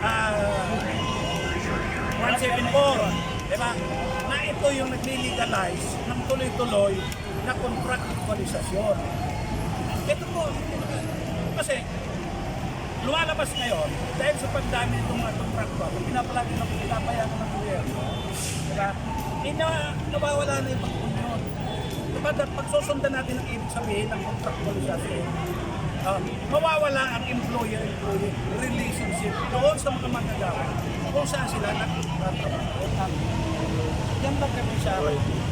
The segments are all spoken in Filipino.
ah, 174, di ba? Na ito yung nagli-legalize ng tuloy-tuloy na contractualisasyon. Ito po, kasi lumalabas ngayon dahil sa pagdami itong mga kontrakto, kung pinapalagi ng pinapayagan ng gobyerno, diba? Eh, na, nawawala na yung pagpunyon. Diba, pagsusundan natin ang ibig sabihin ng contractualisasyon, uh, mawawala ang employer-employee relationship doon sa mga manggagawa kung saan sila nagtatrabaho. Yan lang kami sa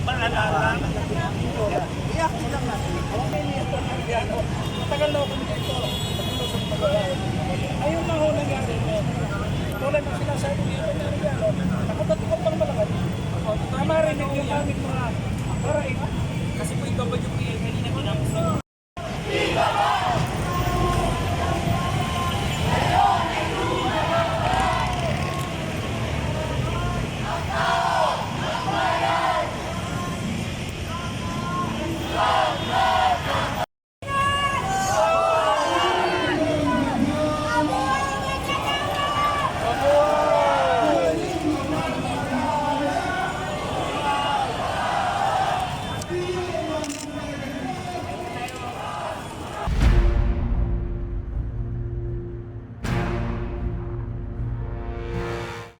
maalala ng employer. I-active lang natin. Okay niya ito ang gobyerno. Matagal na ako dito. Matagal sa pagbabayan. Ayun na ho nangyari mo. Tulad ng sinasabi dito ng gobyerno, nakatatukot pang malakad. Tama rin yung aming mga